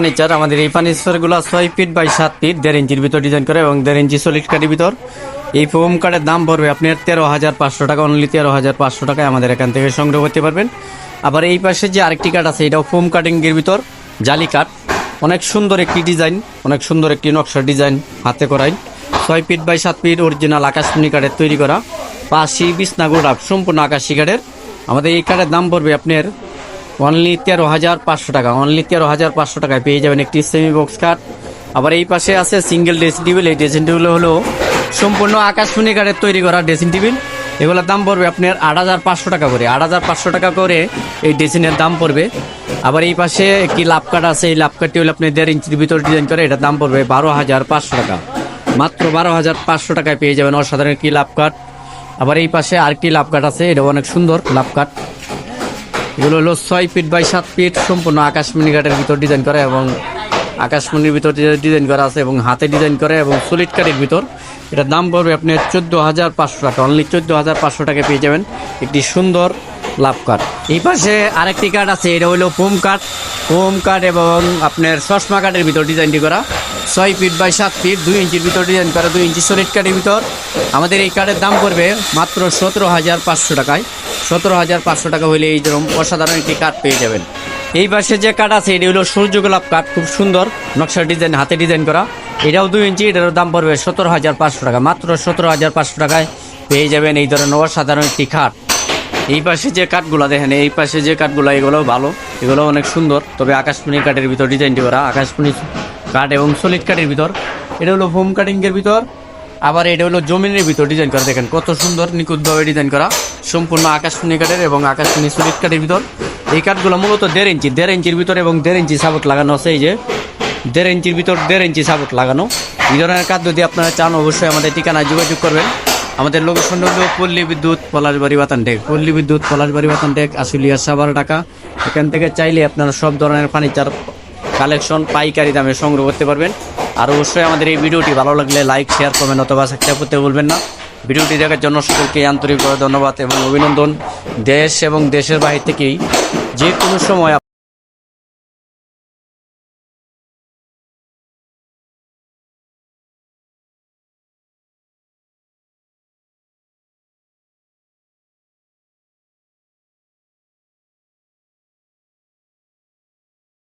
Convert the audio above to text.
Furniture, আমাদের এই ফার্নিচারগুলো ছয় ফিট বাই সাত ফিট, দেড় ইঞ্চির ভিতর ডিজাইন করে এবং দেড় ইঞ্চি সলিড কাঠের ভিতর। এই ফোম কার্ডের দাম পড়বে আপনার তেরো হাজার পাঁচশো টাকা অনলি তেরো হাজার পাঁচশো টাকায় আমাদের এখান থেকে সংগ্রহ করতে পারবেন। আবার এই পাশে যে আরেকটি কাঠ আছে, এটাও ফোম কাটিংয়ের ভিতর, জালি কাঠ। অনেক সুন্দর একটি ডিজাইন অনেক সুন্দর একটি নকশার ডিজাইন হাতে করাই। ছয় ফিট বাই সাত ফিট অরিজিনাল আকাশমণি কাঠের তৈরি করা। পাশি বিছনাগুড়া সম্পূর্ণ আকাশি কাঠের। আমাদের এই কাঠের দাম পড়বে আপনার অনলি তেরো হাজার পাঁচশো টাকা অনলি তেরো হাজার পাঁচশো টাকায় পেয়ে যাবেন একটি সেমি বক্স কাঠ আবার এই পাশে আছে সিঙ্গেল ড্রেসিং টেবিল এই ড্রেসিং টেবিল হলো সম্পূর্ণ আকাশমণি কাঠের তৈরি করা ড্রেসিং টেবিল এগুলোর দাম পড়বে আপনার আট হাজার পাঁচশো টাকা করে, আট হাজার পাঁচশো টাকা করে এই ড্রেসিংয়ের দাম পড়বে। আবার এই পাশে একটি লাভ কাঠ আছে, এই লাভ কাঠটি হলো আপনি দেড় ইঞ্চির ভিতর ডিজাইন করে, এটার দাম পড়বে বারো হাজার পাঁচশো টাকা। মাত্র বারো হাজার পাঁচশো টাকায় পেয়ে যাবেন অসাধারণ একটি লাভ কাঠ আবার এই পাশে আরেকটি লাভ কাঠ আছে এটা অনেক সুন্দর লাভ কাঠ এগুলো হলো ছয় ফিট বাই সাত ফিট সম্পূর্ণ আকাশমণি কাঠের ভিতর ডিজাইন করা এবং আকাশমণির ভিতর ডিজাইন করা আছে এবং হাতে ডিজাইন করা এবং সলিড কাঠের ভিতর। এটার দাম পড়বে আপনি চোদ্দ হাজার পাঁচশো টাকা। অনলি চোদ্দ হাজার পাঁচশো টাকা পেয়ে যাবেন একটি সুন্দর লাভ কাঠ এই পাশে আরেকটি কাঠ আছে, এটা হলো ফোম কাঠ ফোম কাঠ এবং আপনার চশমা কাঠের ভিতর ডিজাইনটি করা। ছয় ফিট বাই সাত ফিট, দুই ইঞ্চির ভিতর ডিজাইন করা, দুই ইঞ্চি সলিড কাঠের ভিতর। আমাদের এই কাঠের দাম পড়বে মাত্র সতেরো হাজার পাঁচশো টাকায়। সতেরো হাজার পাঁচশো টাকা হলে এই যেরকম অসাধারণ একটি কাঠ পেয়ে যাবেন। এই পাশে যে কাঠ আছে, এটি হলো সূর্য গোলাপ কাঠ খুব সুন্দর নকশার ডিজাইন, হাতে ডিজাইন করা। এটাও দুই ইঞ্চি, এটারও দাম পড়বে সতেরো হাজার পাঁচশো টাকা। মাত্র সতেরো হাজার পাঁচশো টাকায় পেয়ে যাবেন এই ধরনের অসাধারণ একটি খাট এই পাশে যে কাঠগুলো দেখেন, এই পাশে যে কাঠগুলো এগুলো ভালো এগুলো অনেক সুন্দর। তবে আকাশমণি কাঠের ভিতর ডিজাইনটি করা, আকাশমণি কাঠ এবং সলিড কাঠের ভিতর। এটা হলো ফোম কাটিংয়ের ভিতর, আবার এটা হলো জমিনের ভিতর ডিজাইন করা। দেখেন কত সুন্দর, নিখুঁতভাবে ডিজাইন করা। সম্পূর্ণ আকাশমণি কাঠের এবং আকাশমণি সলিড কাঠের ভিতর। এই কাঠগুলো মূলত দেড় ইঞ্চি, দেড় ইঞ্চির ভিতর এবং দেড় ইঞ্চি সাপোর্ট লাগানো আছে। এই যে দেড় ইঞ্চির ভিতর দেড় ইঞ্চি সাপোর্ট লাগানো। এই ধরনের কাঠ যদি আপনারা চান, অবশ্যই আমাদের ঠিকানায় যোগাযোগ করবেন। আমাদের লোকেশন হলো পল্লী বিদ্যুৎ পলাশবাড়ি বাতান টেক পল্লী বিদ্যুৎ পলাশবাড়ি বাতান টেক আশুলিয়া সাবার টাকা এখান থেকে চাইলে আপনারা সব ধরনের ফার্নিচার কালেকশন পাইকারি দামে সংগ্রহ করতে পারবেন। আর অবশ্যই আমাদের এই ভিডিওটি ভালো লাগলে লাইক শেয়ার করবেন অথবা সাবস্ক্রাইব করতে ভুলবেন না। ভিডিওটি দেখার জন্য সকলকে আন্তরিকভাবে ধন্যবাদ এবং অভিনন্দন। দেশ এবং দেশের বাহির থেকেই যে কোনো সময়